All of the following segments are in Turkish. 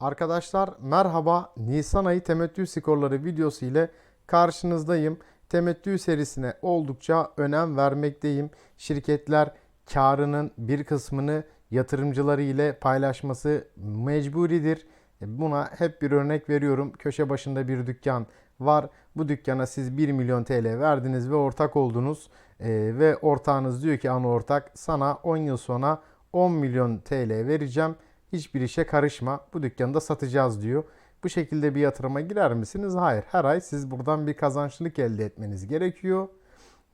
Arkadaşlar merhaba. Nisan ayı temettü skorları videosu ile karşınızdayım. Temettü serisine oldukça önem vermekteyim. Şirketler karının bir kısmını yatırımcıları ile paylaşması mecburidir. Buna hep bir örnek veriyorum. Köşe başında bir dükkan var. Bu dükkana siz 1 milyon TL verdiniz ve ortak oldunuz. Ee, ve ortağınız diyor ki ana ortak sana 10 yıl sonra 10 milyon TL vereceğim. Hiçbir işe karışma. Bu dükkanı da satacağız diyor. Bu şekilde bir yatırıma girer misiniz? Hayır. Her ay siz buradan bir kazançlılık elde etmeniz gerekiyor.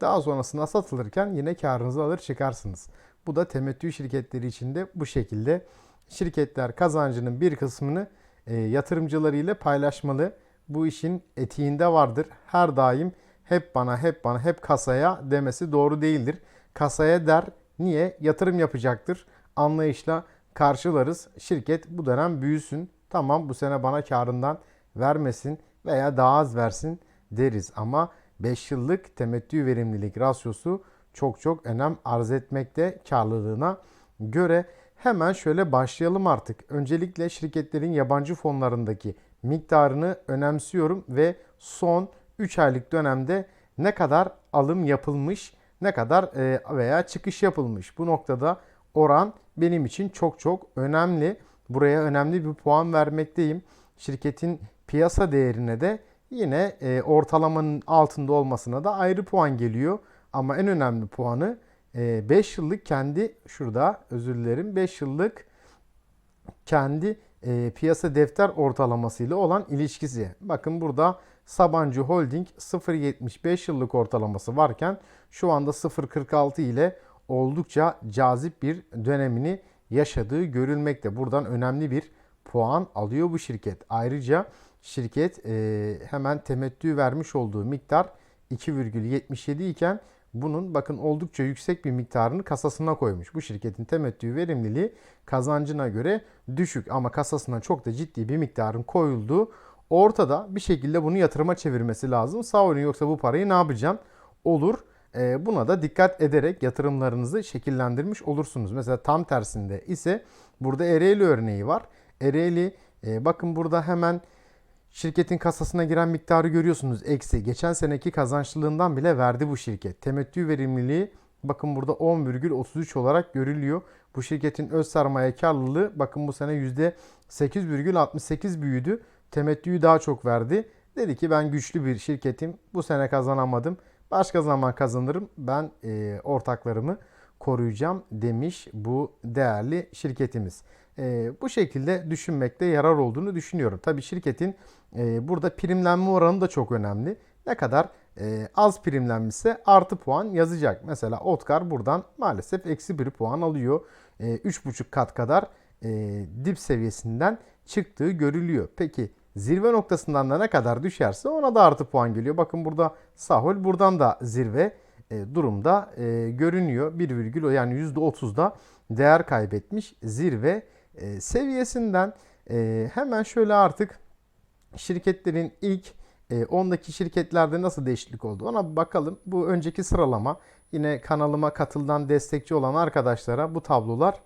Daha sonrasında satılırken yine karınızı alır çıkarsınız. Bu da temettü şirketleri için de bu şekilde. Şirketler kazancının bir kısmını e, yatırımcılarıyla paylaşmalı. Bu işin etiğinde vardır. Her daim hep bana, hep bana, hep kasaya demesi doğru değildir. Kasaya der. Niye? Yatırım yapacaktır. Anlayışla karşılarız. Şirket bu dönem büyüsün. Tamam bu sene bana karından vermesin veya daha az versin deriz. Ama 5 yıllık temettü verimlilik rasyosu çok çok önem arz etmekte karlılığına göre. Hemen şöyle başlayalım artık. Öncelikle şirketlerin yabancı fonlarındaki miktarını önemsiyorum ve son 3 aylık dönemde ne kadar alım yapılmış, ne kadar e, veya çıkış yapılmış. Bu noktada oran benim için çok çok önemli. Buraya önemli bir puan vermekteyim. Şirketin piyasa değerine de yine e, ortalamanın altında olmasına da ayrı puan geliyor. Ama en önemli puanı 5 yıllık kendi şurada özür dilerim 5 yıllık kendi e, piyasa defter ortalamasıyla olan ilişkisi. Bakın burada Sabancı Holding 0.75 yıllık ortalaması varken şu anda 0.46 ile oldukça cazip bir dönemini yaşadığı görülmekte. Buradan önemli bir puan alıyor bu şirket. Ayrıca şirket e, hemen temettü vermiş olduğu miktar 2,77 iken bunun bakın oldukça yüksek bir miktarını kasasına koymuş. Bu şirketin temettü verimliliği kazancına göre düşük ama kasasına çok da ciddi bir miktarın koyulduğu ortada. Bir şekilde bunu yatırıma çevirmesi lazım. Sağ olun yoksa bu parayı ne yapacağım? Olur. E, buna da dikkat ederek yatırımlarınızı şekillendirmiş olursunuz. Mesela tam tersinde ise burada Ereğli örneği var. Ereğli e, bakın burada hemen Şirketin kasasına giren miktarı görüyorsunuz. Eksi. Geçen seneki kazançlılığından bile verdi bu şirket. Temettü verimliliği bakın burada 10,33 olarak görülüyor. Bu şirketin öz sermaye karlılığı bakın bu sene %8,68 büyüdü. Temettüyü daha çok verdi. Dedi ki ben güçlü bir şirketim. Bu sene kazanamadım. Başka zaman kazanırım. Ben e, ortaklarımı koruyacağım demiş bu değerli şirketimiz. E, bu şekilde düşünmekte yarar olduğunu düşünüyorum. Tabii şirketin e, burada primlenme oranı da çok önemli. Ne kadar e, az primlenmişse artı puan yazacak. Mesela Otkar buradan maalesef eksi bir puan alıyor. E, 3,5 kat kadar e, dip seviyesinden çıktığı görülüyor. Peki zirve noktasından da ne kadar düşerse ona da artı puan geliyor. Bakın burada Sahol buradan da zirve e, durumda e, görünüyor. 1, yani %30'da değer kaybetmiş zirve e, seviyesinden. Hemen şöyle artık şirketlerin ilk e, 10'daki şirketlerde nasıl değişiklik oldu ona bakalım. Bu önceki sıralama yine kanalıma katıldan destekçi olan arkadaşlara bu tablolar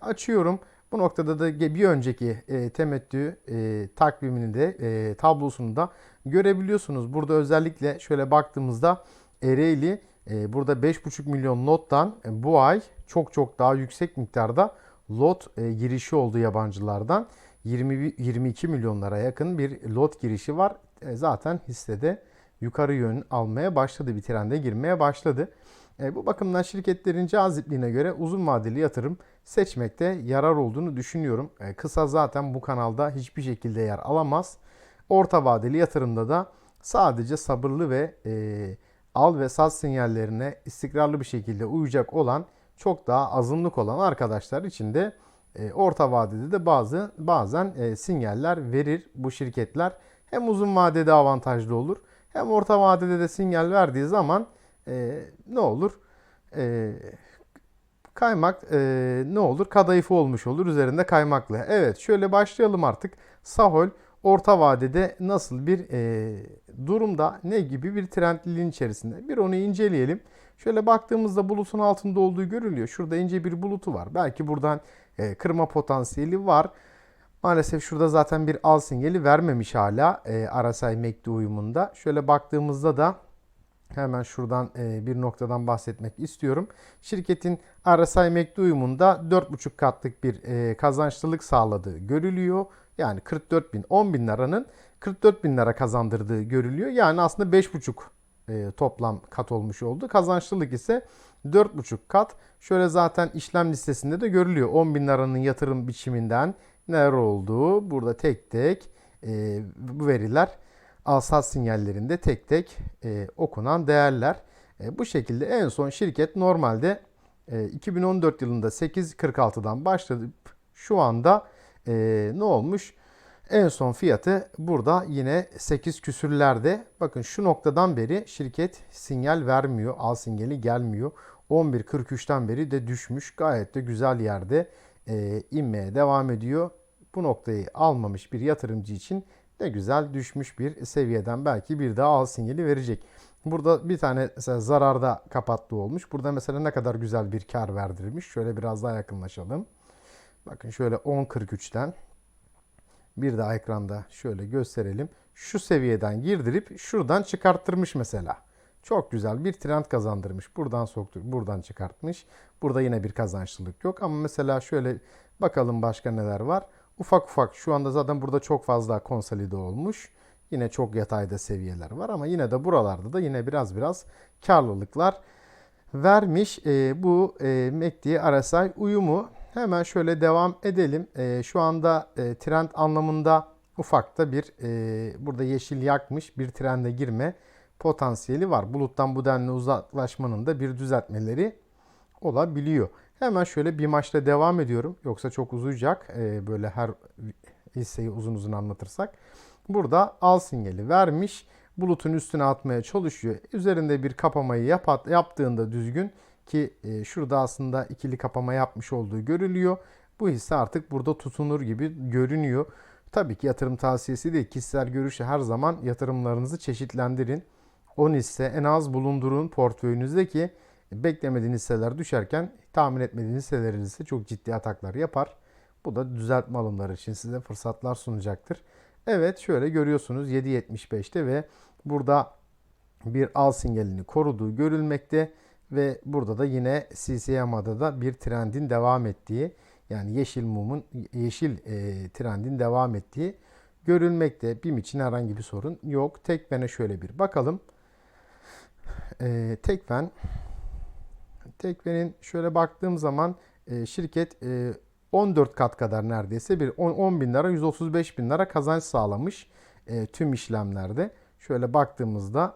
açıyorum. Bu noktada da bir önceki e, temettü e, takvimini de e, tablosunu da görebiliyorsunuz. Burada özellikle şöyle baktığımızda Ereğli e, burada 5,5 milyon lottan e, bu ay çok çok daha yüksek miktarda lot e, girişi oldu yabancılardan. 20, 22 milyonlara yakın bir lot girişi var. E, zaten hissede yukarı yön almaya başladı, bir trende girmeye başladı. E, bu bakımdan şirketlerin cazipliğine göre uzun vadeli yatırım seçmekte yarar olduğunu düşünüyorum. E, kısa zaten bu kanalda hiçbir şekilde yer alamaz. Orta vadeli yatırımda da sadece sabırlı ve e, al ve sat sinyallerine istikrarlı bir şekilde uyacak olan çok daha azınlık olan arkadaşlar için de e, orta vadede de bazı bazen e, sinyaller verir bu şirketler. Hem uzun vadede avantajlı olur hem orta vadede de sinyal verdiği zaman e, ne olur? E, kaymak e, ne olur? Kadayıfı olmuş olur üzerinde kaymaklı. Evet şöyle başlayalım artık. Sahol orta vadede nasıl bir e, durumda ne gibi bir trendliliğin içerisinde bir onu inceleyelim. Şöyle baktığımızda bulutun altında olduğu görülüyor. Şurada ince bir bulutu var. Belki buradan e, kırma potansiyeli var. Maalesef şurada zaten bir al sinyali vermemiş hala e, RSI MACD uyumunda. Şöyle baktığımızda da hemen şuradan e, bir noktadan bahsetmek istiyorum. Şirketin RSI MACD uyumunda 4,5 katlık bir e, kazançlılık sağladığı görülüyor. Yani 44 bin, 10 bin liranın 44 bin lira kazandırdığı görülüyor. Yani aslında 5,5 e, toplam kat olmuş oldu. Kazançlılık ise 4,5 kat. Şöyle zaten işlem listesinde de görülüyor. 10 bin liranın yatırım biçiminden neler olduğu burada tek tek bu veriler alsat sinyallerinde tek tek e, okunan değerler. E, bu şekilde en son şirket normalde e, 2014 yılında 8.46'dan başlayıp şu anda e, ne olmuş? En son fiyatı burada yine 8 küsürlerde. Bakın şu noktadan beri şirket sinyal vermiyor. Al sinyali gelmiyor. 11.43'ten beri de düşmüş. Gayet de güzel yerde e, inmeye devam ediyor. Bu noktayı almamış bir yatırımcı için ne güzel düşmüş bir seviyeden belki bir daha al sinyali verecek. Burada bir tane mesela zararda kapattığı olmuş. Burada mesela ne kadar güzel bir kar verdirmiş. Şöyle biraz daha yakınlaşalım. Bakın şöyle 10.43'ten bir daha ekranda şöyle gösterelim. Şu seviyeden girdirip şuradan çıkarttırmış mesela. Çok güzel bir trend kazandırmış. Buradan soktu, buradan çıkartmış. Burada yine bir kazançlılık yok. Ama mesela şöyle bakalım başka neler var. Ufak ufak şu anda zaten burada çok fazla konsolide olmuş. Yine çok yatayda seviyeler var ama yine de buralarda da yine biraz biraz karlılıklar vermiş. E, bu e, MACD RSI uyumu hemen şöyle devam edelim. E, şu anda e, trend anlamında ufakta bir e, burada yeşil yakmış bir trende girme potansiyeli var. Buluttan bu denli uzaklaşmanın da bir düzeltmeleri olabiliyor. Hemen şöyle bir maçla devam ediyorum. Yoksa çok uzayacak. Ee, böyle her hisseyi uzun uzun anlatırsak. Burada al sinyali vermiş. Bulutun üstüne atmaya çalışıyor. Üzerinde bir kapamayı yap, yaptığında düzgün ki e, şurada aslında ikili kapama yapmış olduğu görülüyor. Bu hisse artık burada tutunur gibi görünüyor. Tabii ki yatırım tavsiyesi değil. Kişisel görüşü her zaman yatırımlarınızı çeşitlendirin. 10 hisse en az bulundurun portföyünüzde ki beklemediğiniz hisseler düşerken tahmin etmediğiniz hisseleriniz çok ciddi ataklar yapar. Bu da düzeltme alımları için size fırsatlar sunacaktır. Evet şöyle görüyorsunuz 7.75'te ve burada bir al sinyalini koruduğu görülmekte ve burada da yine CCMA'da da bir trendin devam ettiği yani yeşil mumun yeşil e, trendin devam ettiği görülmekte. BİM için herhangi bir sorun yok. Tekmen'e şöyle bir bakalım. E, Tekmen Tekven'in şöyle baktığım zaman e, şirket e, 14 kat kadar neredeyse bir 10, 10 bin lira 135 bin lira kazanç sağlamış e, tüm işlemlerde. Şöyle baktığımızda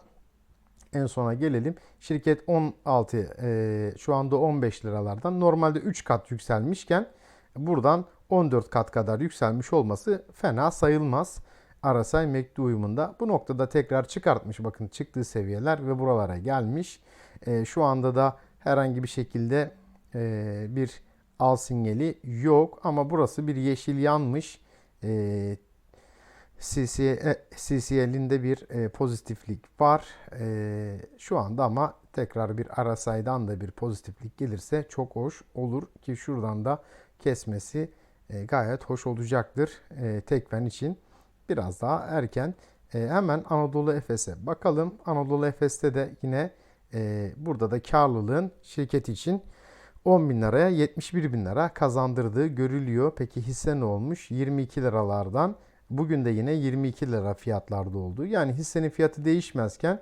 en sona gelelim. Şirket 16 e, şu anda 15 liralardan normalde 3 kat yükselmişken buradan 14 kat kadar yükselmiş olması fena sayılmaz. RSI MACD uyumunda. Bu noktada tekrar çıkartmış. Bakın çıktığı seviyeler ve buralara gelmiş. E, şu anda da herhangi bir şekilde e, bir al sinyali yok ama burası bir yeşil yanmış. E, CCL'in de bir e, pozitiflik var. E, şu anda ama tekrar bir RSI'dan da bir pozitiflik gelirse çok hoş olur ki şuradan da kesmesi e, gayet hoş olacaktır e, Tekfen için. Biraz daha erken. E, hemen Anadolu Efes'e bakalım. Anadolu Efes'te de yine e, burada da karlılığın şirket için 10 bin liraya 71 bin lira kazandırdığı görülüyor. Peki hisse ne olmuş? 22 liralardan bugün de yine 22 lira fiyatlarda oldu. Yani hissenin fiyatı değişmezken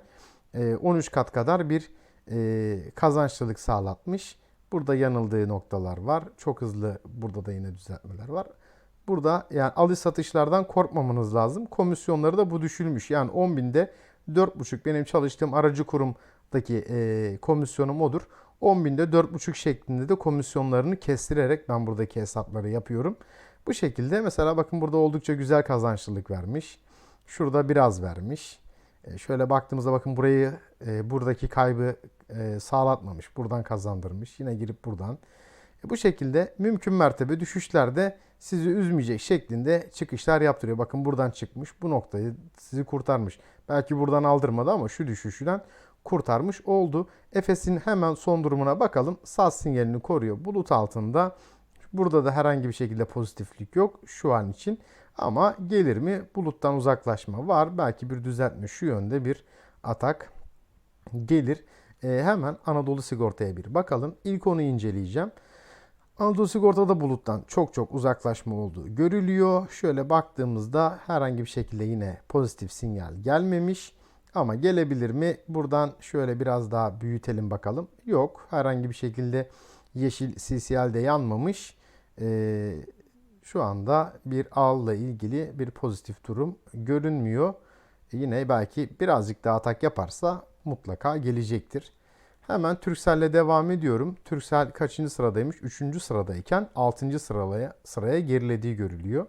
13 e, kat kadar bir e, kazançlılık sağlatmış. Burada yanıldığı noktalar var. Çok hızlı burada da yine düzeltmeler var. Burada yani alış satışlardan korkmamanız lazım. Komisyonları da bu düşülmüş. Yani 10 binde 4,5 benim çalıştığım aracı kurum daki e, komisyonum odur. 10 binde 4,5 şeklinde de komisyonlarını kestirerek ben buradaki hesapları yapıyorum. Bu şekilde mesela bakın burada oldukça güzel kazançlılık vermiş. Şurada biraz vermiş. E, şöyle baktığımızda bakın burayı e, buradaki kaybı e, sağlatmamış. Buradan kazandırmış. Yine girip buradan. E, bu şekilde mümkün mertebe düşüşlerde sizi üzmeyecek şeklinde çıkışlar yaptırıyor. Bakın buradan çıkmış. Bu noktayı sizi kurtarmış. Belki buradan aldırmadı ama şu düşüşten kurtarmış oldu. Efes'in hemen son durumuna bakalım. SAS sinyalini koruyor. Bulut altında Burada da herhangi bir şekilde pozitiflik yok şu an için. Ama gelir mi? Buluttan uzaklaşma var. Belki bir düzeltme şu yönde bir atak gelir. Ee, hemen Anadolu Sigorta'ya bir bakalım. İlk onu inceleyeceğim. Anadolu Sigorta'da buluttan çok çok uzaklaşma olduğu görülüyor. Şöyle baktığımızda herhangi bir şekilde yine pozitif sinyal gelmemiş. Ama gelebilir mi? Buradan şöyle biraz daha büyütelim bakalım. Yok. Herhangi bir şekilde yeşil CCL'de yanmamış. Ee, şu anda bir ağla ilgili bir pozitif durum görünmüyor. Yine belki birazcık daha atak yaparsa mutlaka gelecektir. Hemen Turkcell'le devam ediyorum. Turkcell kaçıncı sıradaymış? Üçüncü sıradayken altıncı sıraya, sıraya gerilediği görülüyor.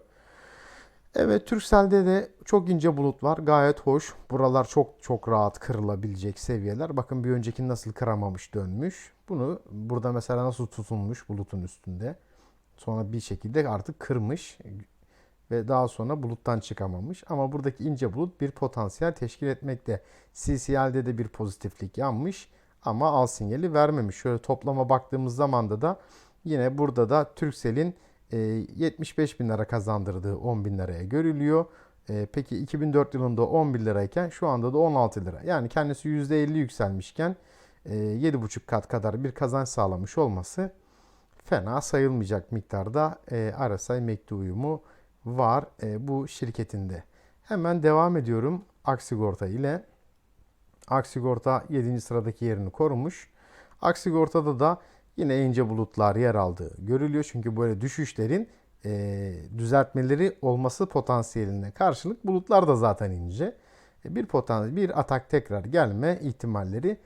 Evet Turkcell'de de çok ince bulut var. Gayet hoş. Buralar çok çok rahat kırılabilecek seviyeler. Bakın bir önceki nasıl kıramamış dönmüş. Bunu burada mesela nasıl tutunmuş bulutun üstünde. Sonra bir şekilde artık kırmış ve daha sonra buluttan çıkamamış. Ama buradaki ince bulut bir potansiyel teşkil etmekte. CCL'de de bir pozitiflik yanmış ama al sinyali vermemiş. Şöyle toplama baktığımız zaman da yine burada da Turkcell'in 75 bin lira kazandırdığı 10 bin liraya görülüyor. E, Peki 2004 yılında 11 lirayken şu anda da 16 lira. Yani kendisi %50 yükselmişken e, 7,5 kat kadar bir kazanç sağlamış olması fena sayılmayacak miktarda e, RSI MACD uyumu var e, bu şirketinde. Hemen devam ediyorum Aksigorta ile. Aksigorta 7. sıradaki yerini korumuş. Aksigorta'da da yine ince bulutlar yer aldığı görülüyor. Çünkü böyle düşüşlerin e, düzeltmeleri olması potansiyeline karşılık bulutlar da zaten ince. E, bir potansiyel bir atak tekrar gelme ihtimalleri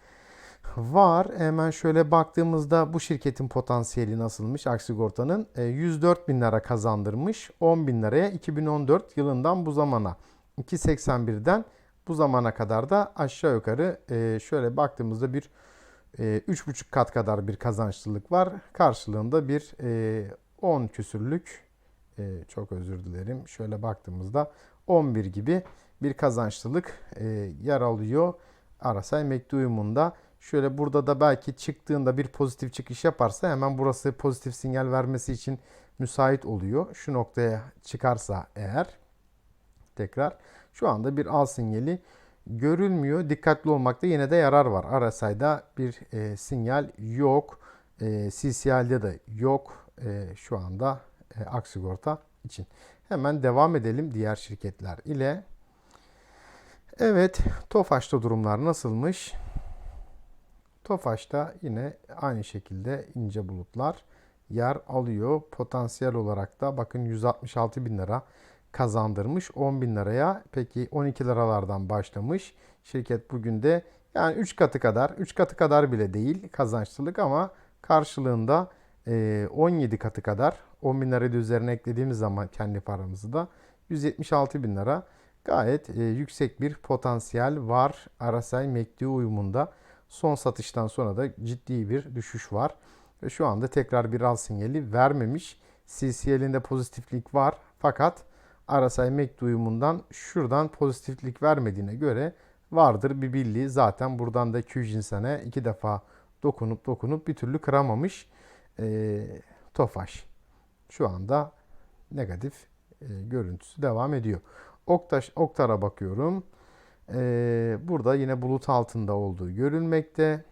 var. Hemen şöyle baktığımızda bu şirketin potansiyeli nasılmış Aksigorta'nın? E, 104 bin lira kazandırmış. 10 bin liraya 2014 yılından bu zamana. 2.81'den bu zamana kadar da aşağı yukarı e, şöyle baktığımızda bir e, 3,5 kat kadar bir kazançlılık var. Karşılığında bir e, 10 küsürlük e, çok özür dilerim. Şöyle baktığımızda 11 gibi bir kazançlılık e, yer alıyor. RSI MACD uyumunda. Şöyle burada da belki çıktığında bir pozitif çıkış yaparsa hemen burası pozitif sinyal vermesi için müsait oluyor. Şu noktaya çıkarsa eğer tekrar şu anda bir al sinyali görülmüyor. Dikkatli olmakta yine de yarar var. RSI'da bir e, sinyal yok. E, CCL'de de yok e, şu anda e, Aksigorta için. Hemen devam edelim diğer şirketler ile. Evet, Tofaş'ta durumlar nasılmış? Tofaş'ta yine aynı şekilde ince bulutlar yer alıyor. Potansiyel olarak da bakın 166 bin lira kazandırmış 10 bin liraya. Peki 12 liralardan başlamış. Şirket bugün de yani 3 katı kadar, 3 katı kadar bile değil kazançlılık ama karşılığında 17 katı kadar 10 bin lirayı üzerine eklediğimiz zaman kendi paramızı da 176 bin lira gayet yüksek bir potansiyel var RSI MACD uyumunda. Son satıştan sonra da ciddi bir düşüş var. Ve şu anda tekrar bir al sinyali vermemiş. CCL'inde pozitiflik var. Fakat RSI MACD uyumundan şuradan pozitiflik vermediğine göre vardır bir birliği. Zaten buradan da 200 insana iki defa dokunup dokunup bir türlü kıramamış e, Tofaş. Şu anda negatif e, görüntüsü devam ediyor. Oktaş, Oktar'a bakıyorum. E, burada yine bulut altında olduğu görülmekte.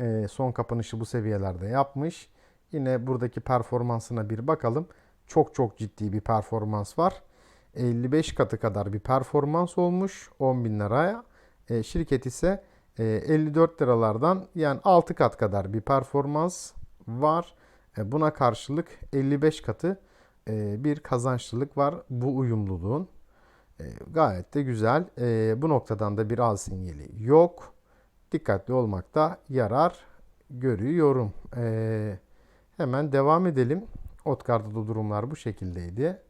E, son kapanışı bu seviyelerde yapmış. Yine buradaki performansına bir bakalım. Çok çok ciddi bir performans var. 55 katı kadar bir performans olmuş 10 bin liraya. E, şirket ise e, 54 liralardan yani 6 kat kadar bir performans var. E, buna karşılık 55 katı e, bir kazançlılık var bu uyumluluğun. E, gayet de güzel. E, bu noktadan da bir al sinyali yok. Dikkatli olmakta yarar görüyorum. E, hemen devam edelim. Otkar'da da durumlar bu şekildeydi.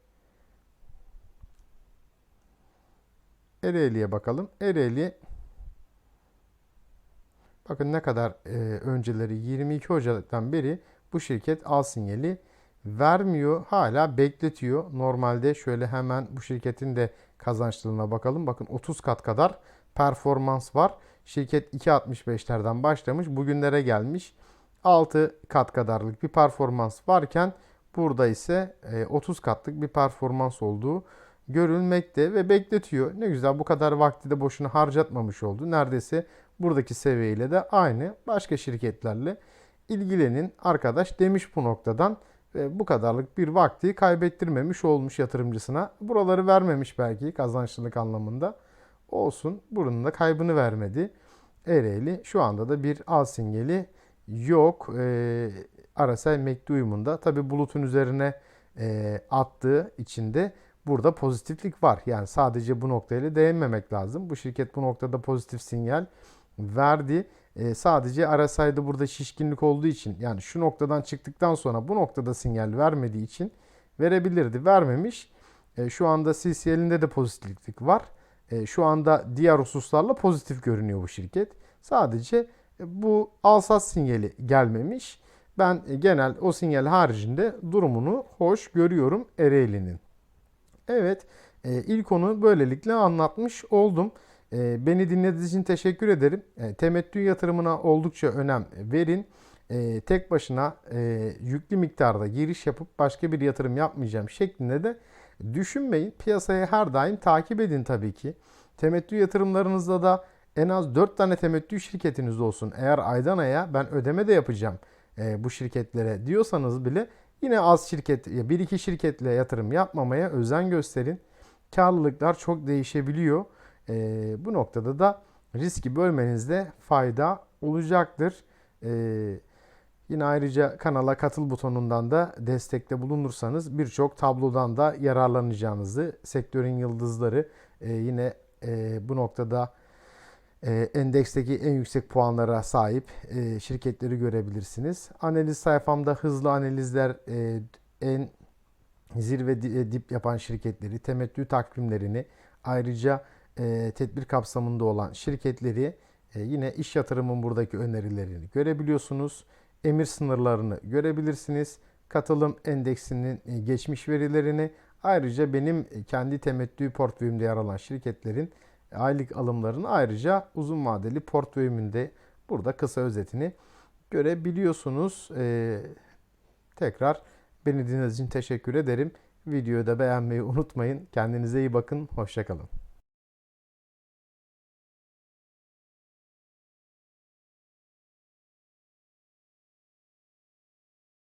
Ereğli'ye bakalım. Ereğli bakın ne kadar e, önceleri 22 Ocak'tan beri bu şirket al sinyali vermiyor. Hala bekletiyor. Normalde şöyle hemen bu şirketin de kazançlılığına bakalım. Bakın 30 kat kadar performans var. Şirket 2.65'lerden başlamış. Bugünlere gelmiş. 6 kat kadarlık bir performans varken Burada ise e, 30 katlık bir performans olduğu görülmekte ve bekletiyor. Ne güzel bu kadar vakti de boşuna harcatmamış oldu. Neredeyse buradaki seviyeyle de aynı. Başka şirketlerle ilgilenin arkadaş demiş bu noktadan ve bu kadarlık bir vakti kaybettirmemiş olmuş yatırımcısına. Buraları vermemiş belki kazançlılık anlamında. Olsun. Buranın da kaybını vermedi. Ereğli şu anda da bir al sinyali yok. E, RSI MACD uyumunda. Tabi bulutun üzerine e, attığı içinde burada pozitiflik var. Yani sadece bu noktayla değinmemek lazım. Bu şirket bu noktada pozitif sinyal verdi. E, sadece RSI'de burada şişkinlik olduğu için yani şu noktadan çıktıktan sonra bu noktada sinyal vermediği için verebilirdi. Vermemiş. E, şu anda CCL'inde de pozitiflik var. E, şu anda diğer hususlarla pozitif görünüyor bu şirket. Sadece e, bu alsat sinyali gelmemiş. Ben genel o sinyal haricinde durumunu hoş görüyorum Ereğli'nin. Evet, e, ilk onu böylelikle anlatmış oldum. E, beni dinlediğiniz için teşekkür ederim. E, temettü yatırımına oldukça önem verin. Tek başına yüklü miktarda giriş yapıp başka bir yatırım yapmayacağım şeklinde de düşünmeyin. Piyasayı her daim takip edin tabii ki. Temettü yatırımlarınızda da en az 4 tane temettü şirketiniz olsun. Eğer aydan aya ben ödeme de yapacağım e, bu şirketlere diyorsanız bile yine az şirket, bir iki şirketle yatırım yapmamaya özen gösterin. Karlılıklar çok değişebiliyor. E, bu noktada da riski bölmenizde fayda olacaktır. E, yine ayrıca kanala katıl butonundan da destekte bulunursanız birçok tablodan da yararlanacağınızı, sektörün yıldızları e, yine e, bu noktada endeksteki en yüksek puanlara sahip e, şirketleri görebilirsiniz. Analiz sayfamda hızlı analizler e, en zirve e, dip yapan şirketleri, temettü takvimlerini ayrıca e, tedbir kapsamında olan şirketleri e, yine iş yatırımın buradaki önerilerini görebiliyorsunuz. Emir sınırlarını görebilirsiniz. Katılım endeksinin e, geçmiş verilerini ayrıca benim kendi temettü portföyümde yer alan şirketlerin aylık alımlarını ayrıca uzun vadeli portföyümünde burada kısa özetini görebiliyorsunuz. Ee, tekrar beni dinlediğiniz için teşekkür ederim. Videoyu da beğenmeyi unutmayın. Kendinize iyi bakın. Hoşçakalın.